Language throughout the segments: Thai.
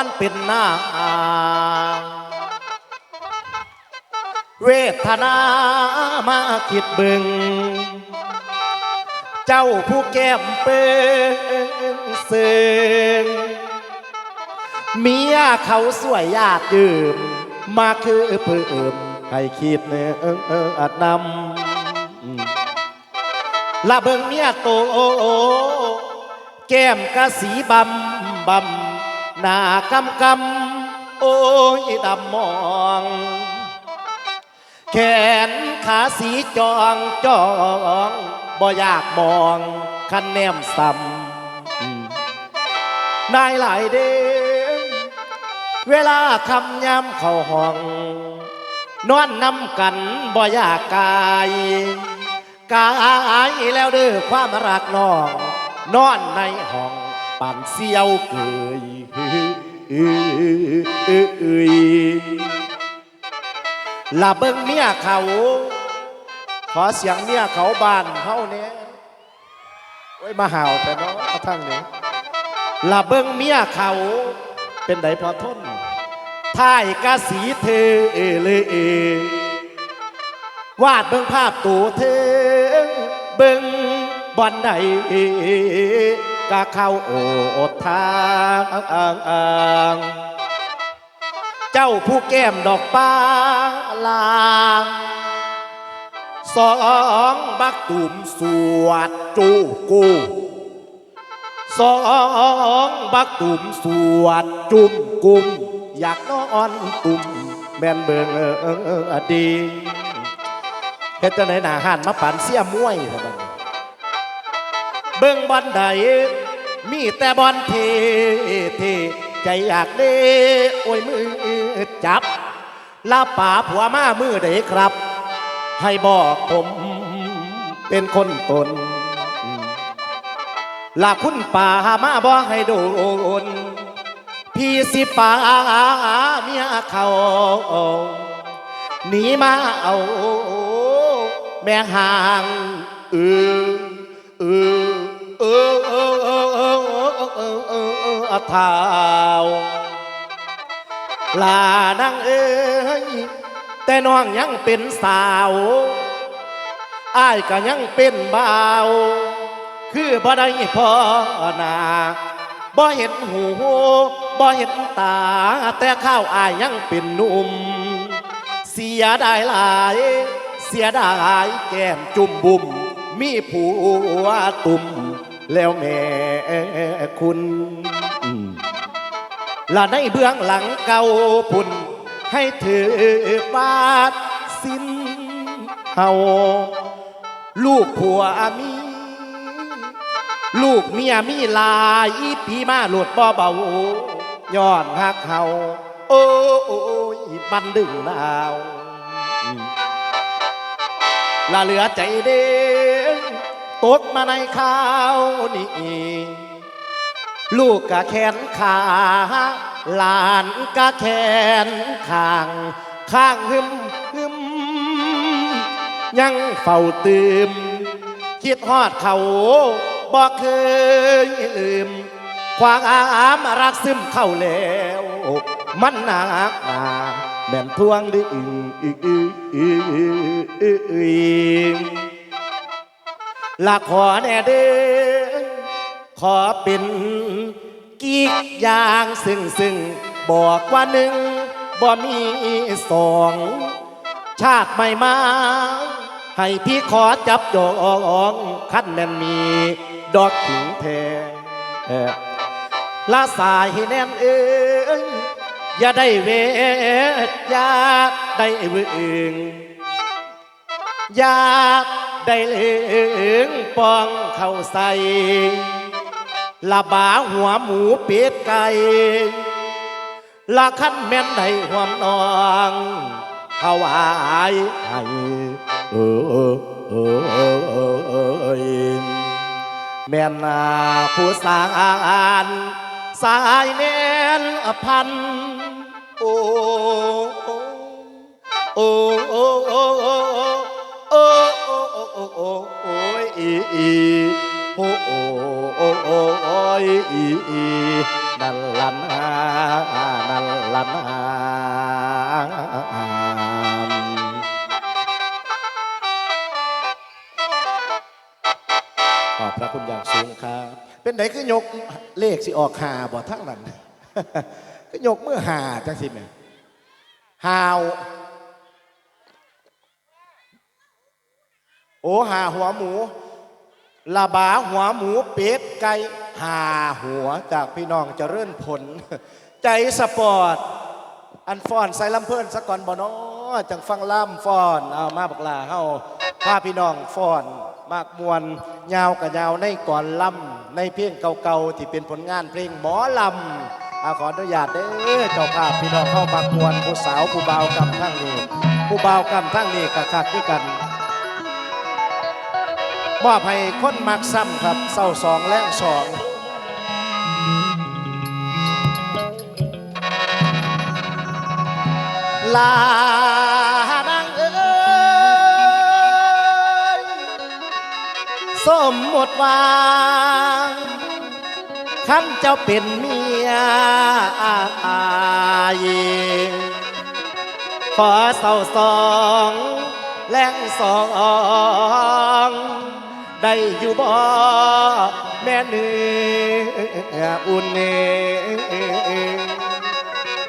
มันเป็นหน้าเวทนามาคิดบึง เจ้าผู้แก้มเปิงเซิงเมียเขาสวยญาติยืม มาคือเพิ่อมให้คิดเนื้ออัดนำละเบิงเมียโตแก้มกะสีบำบำ หน้ากำกำโอ้ยดำมองแขนขาสีจองจองบ่อยากมองคันแนมซ้ำอืมได้หลายเด้งเวลาคำย้ำเข้าห้อง นอนนำกันบ่อยากกายกายแล้วเด้อความรักน้อง นอนในห้อง ปั่นเสียวเกยละเบิ่งเมียเขา ขอเสียงเมียเขาบานเฮาเนี่ยไว้ยมาห่าวแต่เนาะเอาทั้งนี้ละเบิ่งเมียเขาเป็นไดพอทนท่ายกะสีเธอเอเลยเอวาดเบิ่งภาพตัวเธอเบิ่งบอนใด กะเข้าโอดทางเจ้าผู้แก้มดอกป้าลางสองบักตุ่มสวดจูกูสองบักตุ่มสวดจุ่มกุม อยากนอนตุ่มแมนเบิ่งอดีเฮ็ดจังไหนหนาหันมาปั่นเสียมวยเท่านั้น เบิ่งบอลใดมีแต่บอลเทเทใจอยากเด้โอ้ยมือจับลาป่าผัวมามือเด้ครับ ให้บอกผมเป็นคนตนลาคุณป่ามาบอกให้โดนพี่สิป่าเมียเขาหนีมาเอา แม่ห่างเออเออ เออเออเออเออเออเออเออเออทาวลานางเอ้ยแต่น้องยังเป็นสาวอ้ายก็ยังเป็นบ่าว คือบ่ได้พอนาบ่เห็นหูบ่เห็นตา แต่ข้าวอ้ายยังเป็นหนุ่ม เสียดายหลาย เสียดายแก้มจุ่มบุ่มมีผัวตุ่ม แล้วแม่คุณละในเบื้องหลังเก่าพุ่น ให้ถือบาดสิ้นเฮาลูกผัวมี ลูกเมียมีลายปีมาหลุดบ่เบาย้อนหักเฮาโอ้ยบันดึงดาวละเหลือใจเด้ง ตกมาในข้าวนี่ลูกกะแขนขาหลานกะแขนข้าง ข้างหึมหึมยังเฝ้าตืมคิดฮอดเขาบอกเคยลืมความอามรักซึมเข้าแล้ว มันหนักหนาแม่นทวงดึงอึ ละขอแน่เด้อขอเป็นกีกอย่างซึ่งซึ่งบอกว่าหนึ่งบ่มีสองชาติไม่มา ให้พี่ขอจับจองคันแน่นมีดอกถึงแทเอ่อลาสายให้แน่นเอ้ยอย่าได้เวทอย่าได้เวงอย่า ได้เลืองปองเข้าใส่ละบาหัวหมูเป็ดไก่ละขั้นแม่นได้หวมนองเขาวายให้เออเออเออเออเออเออแม่นาผู้สานสายแน่นพันโอ้โอ้โอ้โอ้ โอ้โอ้ยอีอีอ้โอ้โอ้โอ้โอ้ยอีอีนั่นลันนั่นลันขอบพระคุณอย่างสูงครับ เป็นไหนคืยกเลขสิออกหาบ่ทั้งนั้นก็ยกเมื่อหาจังสิแม่ยหาว โอหาหัวหมูละบาหัวหมูเป็ดไก่หาหัวจากพี่น้องจะเรื่นผล ใจสปอร์ต อันฟอนใส่ลำเพิ่อนสักก่อนบ่น้อจังฟังล่ำฟอนเอามาบักลาเฮาพาพี่น้องฟอน มากมวนยาวกับยาวในก่อนล่ำในเพลงเก่าๆที่เป็นผลงานเพลงหมอลำอาขออนุญาตเด้อเจ้าภาพพี่น้องเข้ามากมวนผู้สาวผู้บ่าวกำทั้งนี้ผู้บ่าวกำทั้งนี้กะคักด้วยกัน มอบให้คนมักซ้ำครับเศร้าสองแรงสองลานางเอ้ยสมหมดวางขันเจ้าเป็นเมียอายขอเศร้าสองแรงสอง ได้อยู่บ่แม่เนื้ออุ่นเน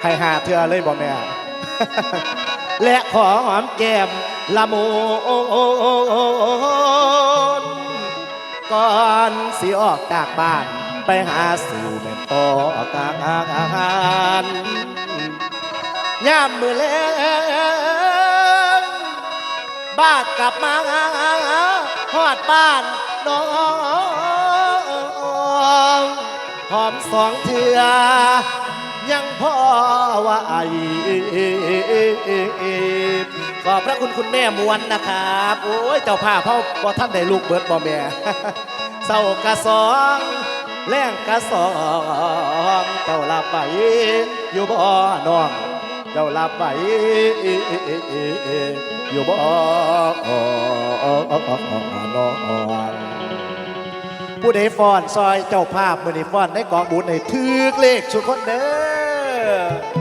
ให้หาเธอเลยบ่แม่ และขอหอมแก้มละโมนก่อนสิออกจากบ้านไปหาสู่แม่ต่อกลางย่ามมือแลงบ้านกลับมา ฮอดบ้านน้องหอมสองเถือยังพ่อว่าไอขอบพระคุณคุณแม่มวลนะครับ โอ้ยเจ้าผ้าพ่อบ่ท่านได้ลูกเบิดบ่แม่เศร้ากะสองแรงกะสองเจ้าลาไปอยู่บ่อน้อง เจ้าลับไปอยู่บ่น้อนผู้ใดฟ้อนซอยเจ้าภาพมือนี้ฟ้อนในกองบุญในถือเลขสุดคนเด้อ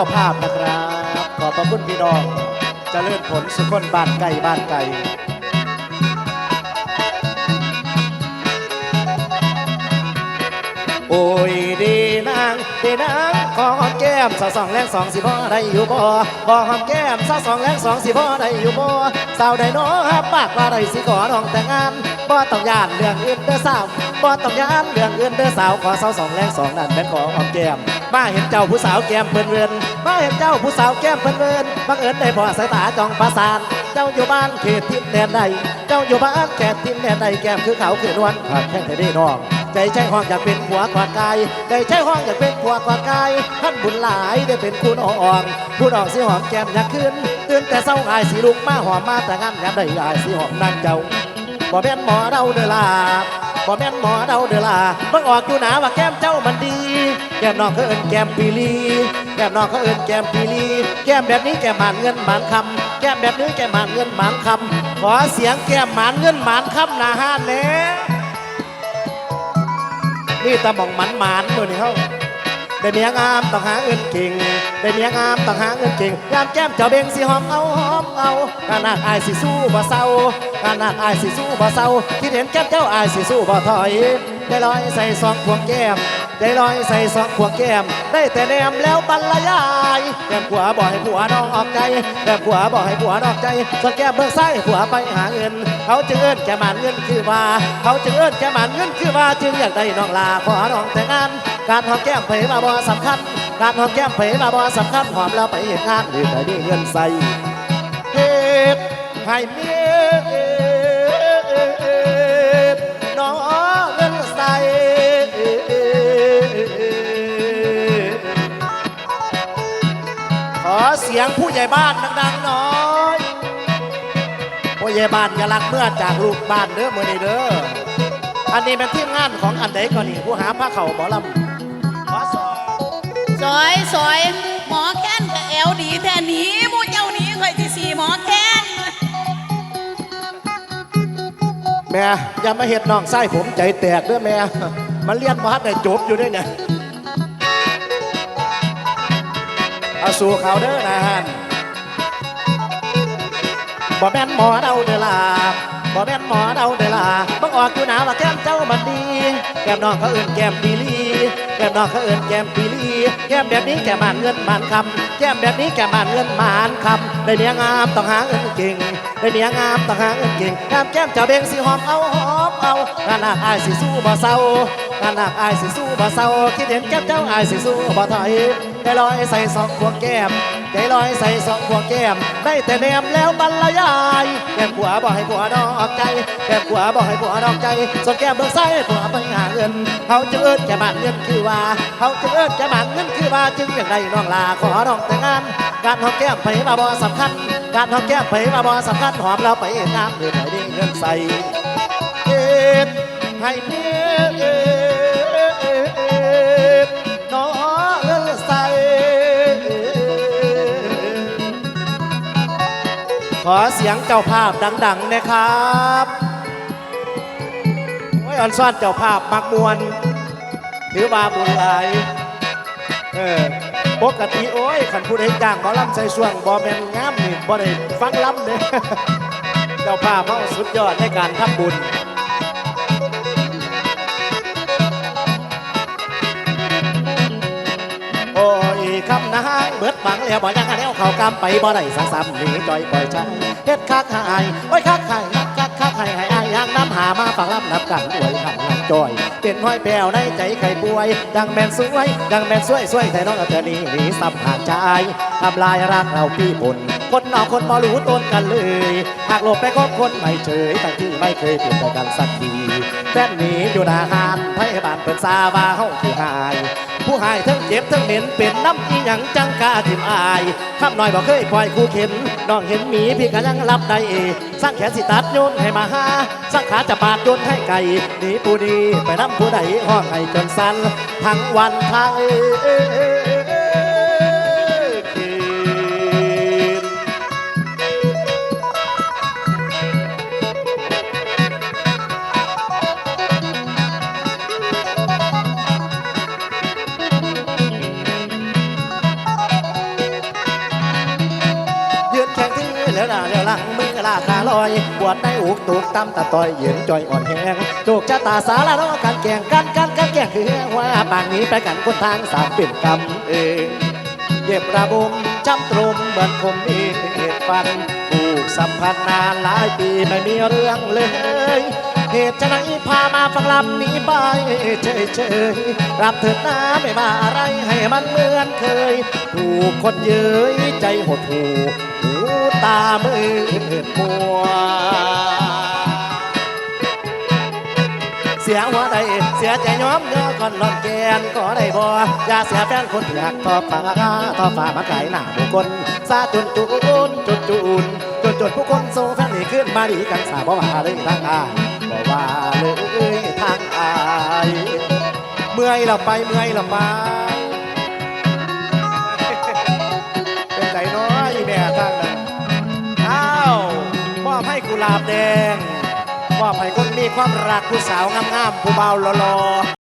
จ้าภาพนะครับ ขอบพระคุณพี่น้องเจเลื่อนผลสุขคนบ้านไก่บ้านไก่โอ้ยดีนางดีนางขอหอมแก้มสาวสองแรงสองสิบ่อได้อยู่บ่ขอหอมแก้มสาวสองแรงสองสิบ่อได้อยู่บ่สาวได้น้อฮับปากว่าได้สิขอน้องแต่งงานบ่ต้องย่านเรื่องอื่นเด้อสาวบ่ต้องย่านเรื่องอื่นเด้อสาวขอสาวสองแรงสองนั่นเป็นขอหอมแก้มมาเห็นเจ้าผู้สาวแก้มเพิ่นเรือน มาเห็นเจ้าผู้สาวแก้มเพิ่นเรือนบังเอิญได้พอสายตาจ้องประสาน เจ้าอยู่บ้านเขตทิมแดนใด เจ้าอยู่บ้านเขตทิมแดนใดแก้มคือเขาคือนวลขาดแค่ไหนได้น้อง ใจใช่ห้องอยากเป็นผัวกอดกาย ใจใช่ห้องอยากเป็นผัวกอดกายท่านบุญหลายได้เป็นคุณอ่อนผู้ดอกสิหอมแก้มอยากขึ้นตื่นแต่เศร้าอายสีลุกมาหอมมาแต่งานยามได้อายสีหอมนั่งเจ้าบ่แม่นหมอเดาเด้อล่ะบ่แม่นหมอเดาเด้อล่ะเบิ่งออกอยู่หนาว่าแก้มเจ้ามันดี แก้มน้องเขาเอิ้นแก้มปีลี แก้มน้องเขาเอิ้นแก้มปีลีแก้มแบบนี้แก้มหมานเงินหมานคำแก้มแบบนี้แก้มหมานเงินหมานคำขอเสียงแก้มหมานเงินหมานคำหนาห้านแหน่นี่ตะหมองหมันหมานมือนี่เขาได้เมียงามต้องหาเงินเก่งได้เมียงามต้องหาเงินเก่งยามแก้มเจ้าเบงสิหอมเอาหอมเอาขนาดอายสิสู้บ่เศร้าขนาดอายสิสู้บ่เศร้าคิดเห็นแก้มเจ้าอายสิสู้บ่ถอยได้ลอยใส่ซองพวงแก้ม ได้ลอยใส่ซองพวแก้ม ได้แต่แนมแล้วบรรยายแก้มผัวบ่ให้ผัวนองออกใจแก้มผัวบ่ให้ผัวนอกใจส่วแก้มเบิกซ้ายผัวไปหาเงิน เขาจึงเอิ้นแกหมันเงินคือว่า เขาจึงเอิ้นแกหมันเงินคือว่าจึงอยากได้น้องลาขอน้องแต่งงาน การหอมแก้มเผยมาบ่สำคัญ การหอมแก้มเผยมาบ่สำคัญหอมแล้วไปเห็นงานหรือแต่นี่เงินใส่เฮ็ดให้เมีย สียงผู้ใหญ่บ้านดังๆหน่อยผู้ใหญ่บ้านอย่าลักเมื่อจากลูกบ้านเด้อเมื่อนี้เด้ออันนี้เป็นทีมงานของอันใดก่อนนี่ผู้หาผ้าเข่าหมอลำขอสอยสอยสอยหมอแค้นกับแอลดีแท่นี้มูเจ้านี้เคยที่สี่หมอแค้นแม่อย่ามาเห็ดน้องไส้ผมใจแตกเด้อแม่มาเลี้ยนมาฮัดได้จบอยู่ด้วยเนี่ย เอาสู่เขาเด้อนะฮันบ่แม่นหมอเดาเดล่ะบ่แม่นหมอเดาเดล่ะบังออกอยู่หนาว่าแก้มเจ้ามันดี แก้มน้องเขาเอื่นแก้มปีลีแก้มน้องเขาเอื่นแก้มปีลีแก้มแบบนี้แก้มมานเงินมานคำแก้มแบบนี้แก้มมานเงินมานคำได้เมียงามต้องหาเงินเก่งได้เมียงามต้องหาเงินเก่งแก้มแก้มเจ้าเบงสิหอมเอาหอมเอางานหนักอายสิสู้บ่เศร้างานหนักอายสิสู้บ่เศร้าคิดเห็นแก้มเจ้าอายสิสู้บ่ถอย ใจลอยใส่สองพวงแก้ม ใจลอยใส่สองพวงแก้ม ได้แต่แนมแล้วบรรยายแก้มผัวบอกให้ผัวนอกใจ แก้มผัวบอกให้ผัวนอกใจ ส่วนแก้มเบิกซ้ายผัวไปหาเงินเขาจึงเอิ้นแก้มานเงินคือว่าเขาจึงเอิ้นแก้มานเงินคือว่าจึงอย่างไรน้องลาขอน้องแต่งงาน การหอมแก้มไปมาบ่สำคัญ การหอมแก้มไปมาบ่สำคัญหอมเราไปงามเงินไหนได้เงินใส่เอ็ดให้เมียเอ็ ขอเสียงเจ้าภาพดัง ๆ นะครับโอ้ยอันซ่อนเจ้าภาพมักมวนถือว่าบุญหลายเออปกติโอ้ยขันผู้ใดจ้างบอลำใส่ช่วงบอแมนงามนี่บ่ได้ฟังลำเด้เจ้าภาพเขาสุดยอดในการทำบุญ โอ้ยคำนางเบิดบังแล้วบ่ยังแล้วเขากำไปบ่ได้สังซ้ำหนีจอยปล่อยใจเฮ็ดคักหายโอ้ยคักหายคักคักหายหายอยยางน้ำหามาฝังลำนับกันอวยหันหลังจอยเป็นห้อยแปวในใจใครป่วย ดังแมนสวย ดังแมนสวยสวยแต่น้องเธอนี่หนีสัมหากใจทำลายรักเราพี่ปุ่นคนนอกคนบ่รู้ต้นกันเลยหากหลบไปคบคนไม่เฉยตั้งที่ไม่เคยเปลี่ยนใจกันสักทีแฟนหนีอยู่หนาหานพยาบาลเปิดซาวาเฮาคือหาย ผู้หายทั้งเจ็บทั้งเหม็นเป็นน้ำอีหยังจังกาทิมอายข้ามหน่อยบอกเคยปล่อยคู่เข็นน้องเห็นหมีพี่ก็ยังรับได้เอสร้างแขนสิตัดโยนให้มาหาสร้างขาจะปาดโยนให้ไก่หนีผู้ดีไปน้ำผู้ใดห้องไอ้จนสั้นทั้งวันทั้ง อยปวดในอุกตูกตำตะต่อยเยืนจอยอ่อนแหงโจกชะตาสาระน้องกันแก่งกันกันกันแก่งคือว่าปางนี้ไปกันคนทางสามเป็นกรรมเองเก็บระบมจำตรมเหมือนคมมีเหตุฟันผูกสัมพันธ์นานหลายปีไม่มีเรื่องเลยเหตุจะไหนพามาฟังลำนี้ไปเฉยเฉยรับเถิดนะไม่มาอะไรให้มันเหมือนเคย ถูกคนเย้ยใจหดหูหู ตามืดมัว เสียหัวใดเสียใจย้อมเนื้อก่อนนอนแกนก็ได้บ่อย่าเสียแฟนคนที่หักทอฟ้าทอฟ้ามาไกลหน้าบุคคลซาจุนจุนจุนจุนจุนจุนผู้คนโซแฟนนี่ขึ้นมาดีกันสาบ่ว่าเลยทางอายบ่ว่าเลยทางอาย เมื่อยเราไปเมื่อยเรามา กุหลาบแดงมอบให้คนมีความรักผู้สาวงามๆผู้เบาหล่อ